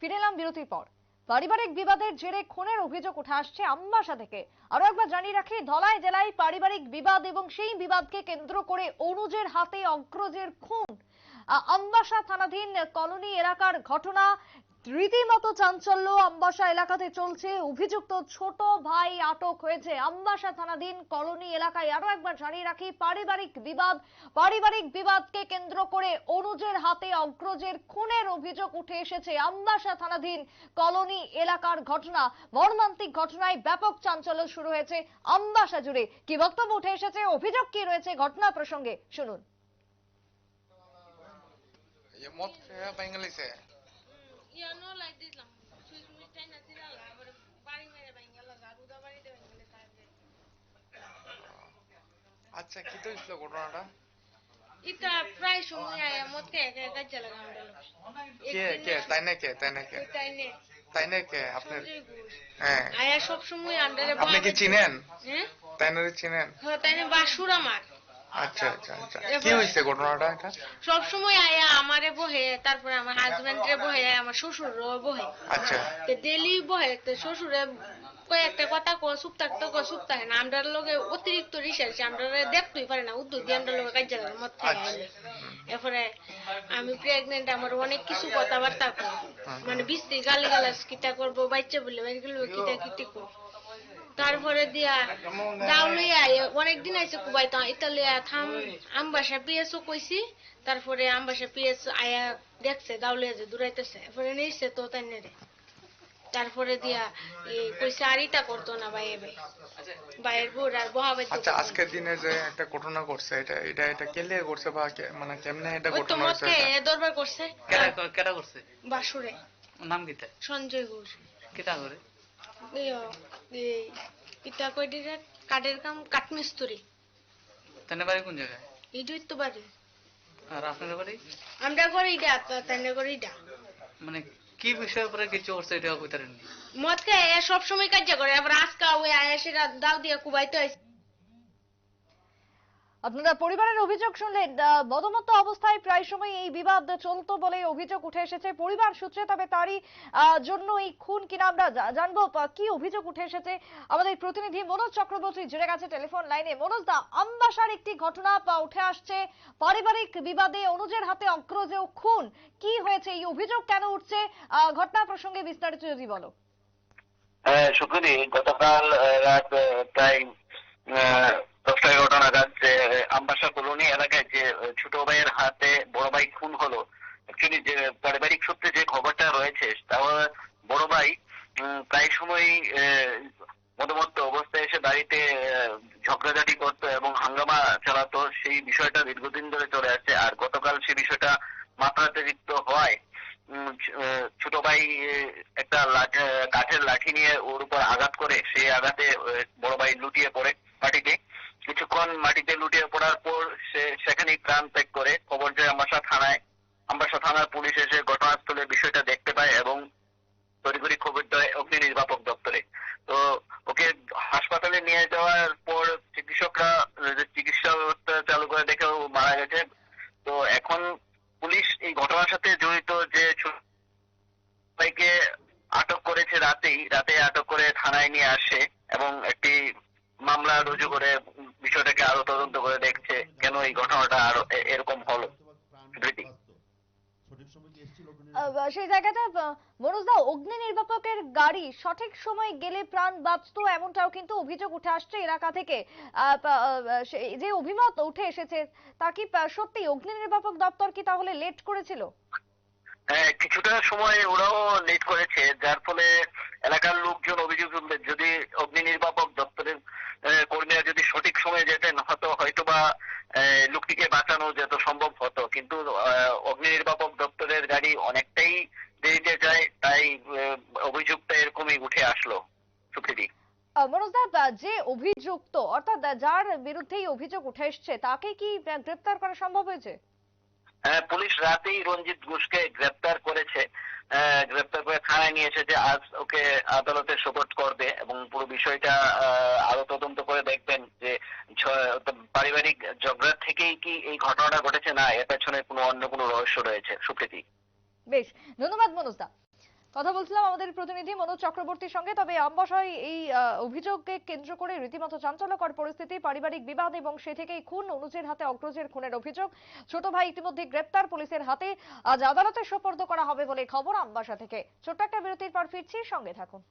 ফিরে এলাম বিরতির পর। পারিবারিক বিবাদের জেরে খুনের অভিযোগ উঠে আসছে আমবাসা থেকে। আরও একবার জানিয়ে রাখি, ধলাই জেলায় পারিবারিক বিবাদ এবং সেই বিবাদকে কেন্দ্র করে অনুজের হাতে অগ্রজের খুন। আমবাসা থানাধীন কলোনি এলাকার ঘটনা রীতিমতো চাঞ্চল্য আম্বাসা এলাকাতে চলছে। অভিযুক্ত ছোট ভাই আটক হয়েছে। আম্বাসা থানাধীন কলোনি এলাকায় আরও একবার জানিয়ে রাখি, পারিবারিক বিবাদ, পারিবারিক বিবাদকে কেন্দ্র করে অনুজের হাতে অগ্রজের খুনের অভিযোগ উঠে এসেছে আম্বাসা থানাধীন কলোনি এলাকার ঘটনা। মর্মান্তিক ঘটনায় ব্যাপক চাঞ্চল্য শুরু হয়েছে আম্বাসা জুড়ে। কি বক্তব্য উঠে এসেছে? অভিযোগ কি রয়েছে? ঘটনা প্রসঙ্গে শুনুন। মদ খেয়ে আচ্ছা কি তো হইছিল ঘটনাটা? এটা প্রায় সময় আয় মতে একা একা চলে গাম কে কে তাই না কে তাই না কে? তাই না। তাই না কে আপনার হ্যাঁ। আয়া সব সময় আন্ডারে আপনি কি চিনেন? হ্যাঁ? তাই না চিনেন? হ্যাঁ তাই না বাসুর আমার। আচ্ছা আচ্ছা আচ্ছা। কি হয়েছে ঘটনাটা এটা? সব সময় আয়া আমারে বহে তারপরে আমার বহে আমার শ্বশুর বহে। আচ্ছা। তো ডেলি বহে তো শ্বশুরে কয়েকটা কথা কো চুপ থাকতো কো চুপ থাকে না। আমরা লগে অতিরিক্ত রিসার্চ আমরা দেখতেই পারে না। উদ্যোগ দিয়ে আমরা লগে কাজ মত। এরপরে আমি প্রেগনেন্ট আমার অনেক কিছু কথাবার্তা মানে বিস্তি গালি গালাজ কিতা করব বাচ্চা বলে বাইরে গেলে কিটা কিটি করব। তারপরে দিয়া দাও লইয়া অনেক দিন আইসে কুবাই তো এটা লইয়া থাম আমবাসা পিএসও কইছি তারপরে আমবাসা পিএস আয়া দেখছে দাও লইয়া যে দূরাইতেছে এরপরে নিয়েছে তো তাই রে তারপরে দিয়া এই কইছে আর ইটা করতো না ভাই ভাই। ভাইয়ের বোর আর বহাবাই আচ্ছা আজকের দিনে যে একটা ঘটনা করছে এটা এটা এটা কে লিয়ে করছে বা মানে কেমনে এটা ওই তো ঘটনা হয়েছে মতকে এটা? দরবার করছে। কেটা ক- করছে বাসুরে। নাম কিতা? সঞ্জয় ঘোষ। কেটা করে ইটা কই কাঠের কাম কাঠমিস্তুরি। তানে বাড়ি কোন জায়গায়? ইডুই তো বাড়ি। আর আপনার বাড়ি? আমরা করি ইডা তাই করি মানে কি বিষয়ের উপরে কিছু করছে এটা কইতারেন? মদ খায় সব সময় কাজ করে। আবার আজকা ওই আয়া সেটা দাও দিয়ে কুবাইতে হয়েছে আপনারা পরিবারের অভিযোগ শুনলেন মদমত্ত অবস্থায় প্রায় সময় এই বিবাদ চলতো বলে অভিযোগ উঠে এসেছে। পরিবার সূত্রে, তবে তারই জন্য এই খুন কিনা আমরা জানব। কি অভিযোগ উঠে এসেছে আমাদের প্রতিনিধি মনোজ চক্রবর্তী জুড়ে গেছে টেলিফোন লাইনে। মনোজ দা, আমবাসার একটি ঘটনা উঠে আসছে পারিবারিক বিবাদে। অনুজের হাতে অগ্রজেও খুন। কি হয়েছে? এই অভিযোগ কেন উঠছে? ঘটনা প্রসঙ্গে বিস্তারিত যদি বলো। শুক্রদি গতকাল রাত প্রায় আহ, দশটা এগারোটা নাগাদ যে আম্বাসা কলোনি এলাকায় যে আহ, ছোট ভাইয়ের হাতে বড় ভাই খুন হলো অ্যাকচুয়ালি যে পারিবারিক সূত্রে যে খবরটা রয়েছে তা বড় ভাই প্রায় সময় মদমত্ত অবস্থায় এসে বাড়িতে ঝগড়াঝাটি করতো এবং হাঙ্গামা চালাতো, সেই বিষয়টা দীর্ঘদিন ধরে চলে আসছে। আর গতকাল সেই বিষয়টা মাত্রাতিরিক্ত হওয়ায় ছোট ভাই একটা কাঠের লাঠি নিয়ে ওর উপর আঘাত করে, সেই আঘাতে বড় ভাই লুটিয়ে পড়ে মাটিতে। কিছুক্ষণ মাটিতে লুটিয়ে পড়ার পর সে সেখানেই প্রাণ ত্যাগ করে। খবর যায় আমবাসা থানায়। থানার পুলিশ এসে ঘটনাস্থলে বিষয়টা দেখতে পায় এবং তড়িঘড়ি খবর দেয় অগ্নি নির্বাপক দপ্তরে। তো ওকে হাসপাতালে নিয়ে যাওয়ার পর চিকিৎসকরা চিকিৎসা ব্যবস্থা চালু করে দেখে ও মারা গেছে। তো এখন পুলিশ এই ঘটনার সাথে জড়িত যে ভাইকে আটক করেছে রাতেই, রাতে আটক করে থানায় নিয়ে আসে এবং একটি মামলা রুজু করে বিষয়টাকে আরও তদন্ত করে দেখছে কেন এই ঘটনাটা আরও এরকম হলো। সেই জায়গাটা মনোজদা অগ্নি নির্বাপকের গাড়ি সঠিক সময় গেলে প্রাণ বাঁচতো এমনটাও কিন্তু অভিযোগ উঠে আসছে এলাকা থেকে। যে অভিমত উঠে এসেছে তা কি সত্যি অগ্নি নির্বাপক দপ্তর কি তাহলে লেট করেছিল? হ্যাঁ কিছুটা সময় ওরাও লেট করেছে যার ফলে এলাকার লোকজন অভিযোগ যদি অগ্নি নির্বাপক দপ্তরের কর্মীরা যদি সঠিক সময়ে যেতেন হয়তো আহ, লোকটিকে বাঁচানো যেত সম্ভব হতো কিন্তু আহ, অগ্নি নির্বাপক দপ্তরের গাড়ি অনেকটাই দেরিতে যায় তাই আহ, অভিযোগটা এরকমই উঠে আসলো সুপ্রীতি। মনোজদা যে অভিযুক্ত অর্থাৎ যার বিরুদ্ধে অভিযোগ উঠে এসছে তাকে কি গ্রেপ্তার করা সম্ভব হয়েছে? হ্যাঁ, পুলিশ রাতেই রঞ্জিত ঘোষকে গ্রেপ্তার করেছে গ্রেপ্তার করে থানায় নিয়ে এসেছে। আজ ওকে আদালতে সোপর্দ করবে এবং পুরো বিষয়টা আরও তদন্ত করে দেখবেন যে পারিবারিক ঝগড়া থেকেই কি এই ঘটনাটা ঘটেছে না এর পেছনে কোনো অন্য কোনো রহস্য রয়েছে সুপ্রীতি। বেশ ধন্যবাদ মনোজদা। কথা বলছিলাম আমাদের প্রতিনিধি মনোজ চক্রবর্তীর সঙ্গে। তবে আমবাসায় এই অভিযোগকে কেন্দ্র করে রীতিমতো চাঞ্চল্যকর পরিস্থিতি, পারিবারিক বিবাদ এবং সে থেকেই খুন, অনুজের হাতে অগ্রজের খুনের অভিযোগ। ছোট ভাই ইতিমধ্যে গ্রেপ্তার পুলিশের হাতে। আজ আদালতে সোপর্দ করা হবে বলে খবর আম্বাসা থেকে। ছোট্ট একটা বিরতির পর ফিরছি, সঙ্গে থাকুন।